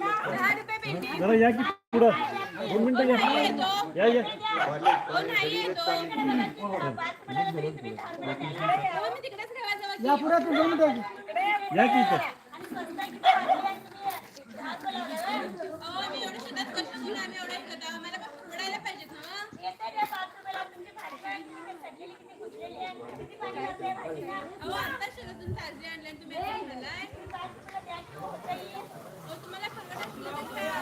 जरा या की पुढं. दोन मिनिटं या. या या. या पुढे तू दोन मिनिटं या की. इथं अहो, आम्ही एवढं शेतात कष्ट करून आम्ही एवढं करतो. आम्हाला पण परवडायला पाहिजेत ना. अहो, आता शेतातून ताजे आणले आणि तुम्ही असं म्हणालाय. अहो, तुम्हाला परवडत असलं तर घ्या.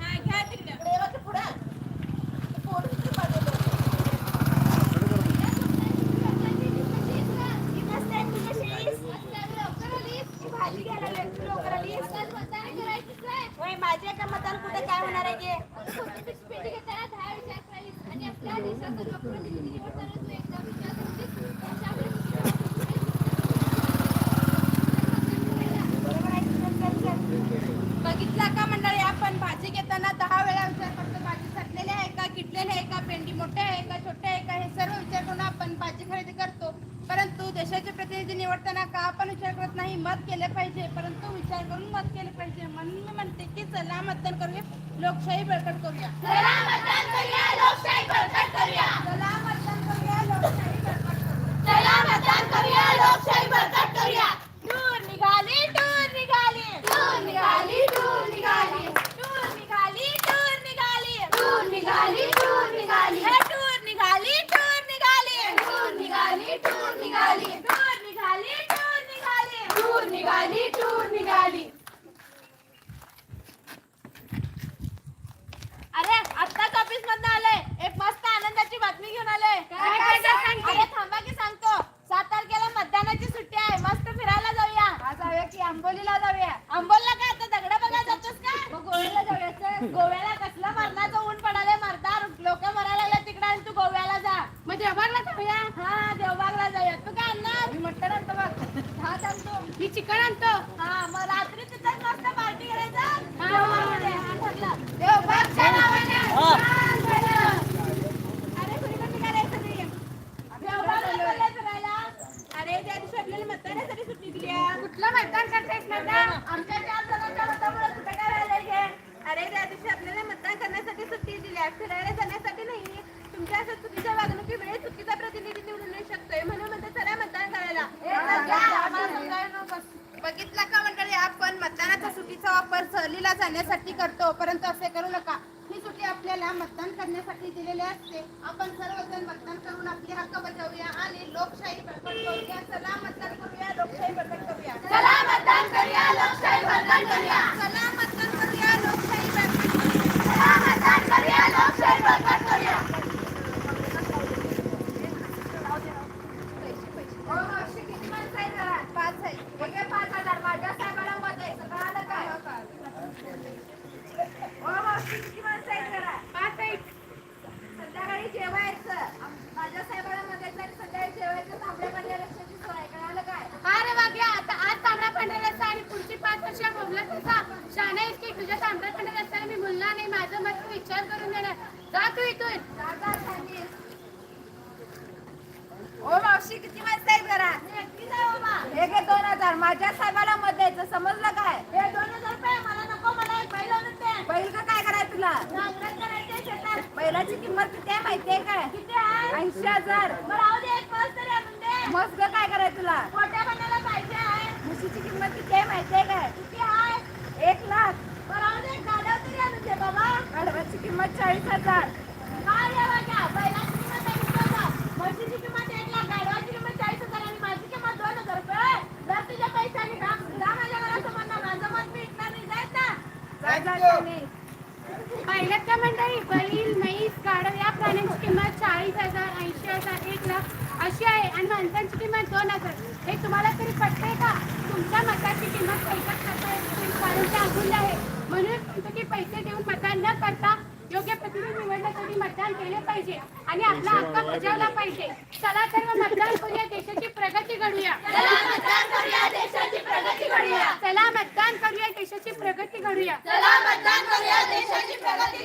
हा, घ्या तिकडं. माझे एका मतदान कुठे काय होणार आहे की बघितला का मंडळी आपण? भाजी घेताना दहा वेळा विचार करतो. भाजी सटलेली आहे का? किटलेली आहे का? पेंडी मोठे आहे का? छोटे आहे का? हे सर्व विचार करून आपण भाजी खरेदी करतो. परंतु देशाचे प्रतिनिधी निवडताना का आपण विचार करत नाही? मत केले पाहिजे. परंतु विचार करून मत केले पाहिजे. म्हणून मी म्हणते की चला मतदान करूया. लोकशाही बळकट करूया. चला मतदान करूया लोकशाही बळकट करूया. टूर निघाली टूर निघाली. टूर निघाली टूर निघाली. टूर निघाली टूर निघाली. टूर निघाली टूर निघाली. हे टूर निघाली टूर निघाली. टूर निघाली टूर निघाली. टूर निघाली टूर निघाली. टूर निघाली टूर निघाली अरे आत्ताच ऑफिस मधनं आलोय. एक मस्त आनंदाची बातमी घेऊन आलोय. काय काय सांगते? अरे थांबा की सांगतो. सात तारखेला मतदानाची सुट्टी आहे. मस्त फिरायला जाऊया. जाऊया की आंबोलीला जाऊया. अंबोलला काय आता दगड बघायला जातोस का? मग गोव्याला जाऊया चल. गोव्याला कसला मरणाचं ऊन पडाले मरदार लोक मरायला लागले तिकडे आणि तू गोव्याला जा. मग देवबागला जाऊया. हा देवबागला जाऊया तू काय आणणार? मी मटण आणतो बघ. हा सांगतो मी चिकन आणतो. हा मग रात्री तिथंच मस्त पार्टी करायचा. देवबागमध्ये. हा, ठरलं. देवबागच्या नावाने छान झालं. अरे कुणीकडे निघालाय सगळी? देवबागला चाललाय फिरायला? अरे त्या दिवशी आपल्याला मतदानासाठी सुट्टी दिली आहे. कुठलं मतदान करतायस मतदान आमच्या चार जणांच्या मतामुळे कुठे काय राहिलंय हे? अरे त्या दिवशी आपल्याला मतदान करण्यासाठी सुट्टी दिली आहे फिरायला जाण्यासाठी नाही तुमच्या असं चुकीच्या वागणुकीमुळे चुकीचा प्रतिनिधी निवडून येऊ शकतोय म्हणून म्हणते चला मतदान करायला आम्हाला समजायला नको. बघितला का मंडळी आपण मतदानाचा सुट्टीचा वापर सहलीला जाण्यासाठी करतो परंतु असे करू नका. ही सुट्टी आपल्याला मतदान करण्यासाठी दिलेली असते. आपण सर्वजण मतदान करून आपले हक्क बजावूया आणि लोकशाही करूया. चला मतदान करूया लोकशाही बळकट करूया. चला मतदान करूया लोकशाही बळकट करूया. चला मतदान करूया लोकशाही बळकट करूया चला मतदान करूया लोकशाही बळकट करूया हो, मावशी, किती माणसं आहेत घरात? पाच आहे ठीक आहे, पाच हजार. माझ्या साहेबाला मत द्यायचं. कळालं काय? हो, मावशी, किती माणसं आहेत घरात? पाच आहेत. संध्याकाळी जेवायचं आम- माझ्या साहेबाला मत द्यायचं. आणि संध्याकाळी बैलाची किंमत किती आहे माहितीये काय किती आहे? ऐंशी हजार. मस्त काय करायचं तुला मोठ्या बनायला पाहिजे आहे. म्हशीची किंमत किती आहे माहितीये काय किती आहे? एक लाख बरं, राहू दे, गाड्या तरी आणून दे बाबा. गाढवाची किंमत चाळीस हजार काय रे वाग्या? बैलाची किंमत ऐंशी हजार. म्हशीची किंमत एक लाख, गाढवाची किंमत चाळीस हजार आणि माझी किंमत दोन हजार रुपये. जर तुझ्या पैशाने जा जा माझ्या घरासमोरनं. माझं मत मी विकणार नाही. जायचं ना? जा, जा, जाणे. पहिल्यात का मंडळी बैल म्हैस प्राण्यांची किंमत चाळीस हजार ऐंशी हजार एक लाख अशी आहे. आणि माणसांची किंमत दोन हजार. हे तुम्हाला तरी पटतंय का? तुमच्या मताची किंमत पैशात कारण अमूल्य आहे म्हणून म्हणतो की पैसे देऊन मतदान न करता योग्य प्रतिनिधी निवडण्यासाठी मतदान केले पाहिजे. आणि आपला हक्क बजावला पाहिजे. चला तर मग मतदान करूया. देशाची प्रगती घडूया चला मतदान करूया, देशाची प्रगती घडूया. चला मतदान करूया. देशाची प्रगती घडूया चला मतदान करूया. देशाची प्रगती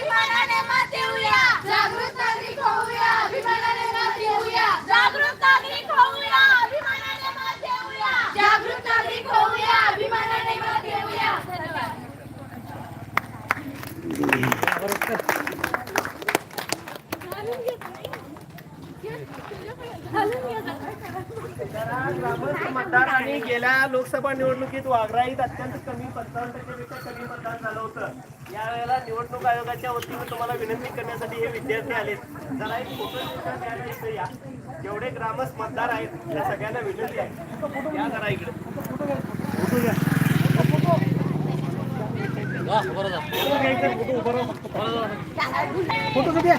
ग्रामस्थ मतदारांनी गेल्या लोकसभा निवडणुकीत वाघराईत अत्यंत कमी पंचावन्न टक्केपेक्षा कमी मतदान झालं होतं. यावेळेला निवडणूक आयोगाच्या वतीने तुम्हाला विनंती करण्यासाठी हे विद्यार्थी आले जरा एक फोटो या जेवढे ग्रामस्थ मतदार आहेत त्या सगळ्यांना विनंती आहे. या जरा इकडे. फोटो घ्या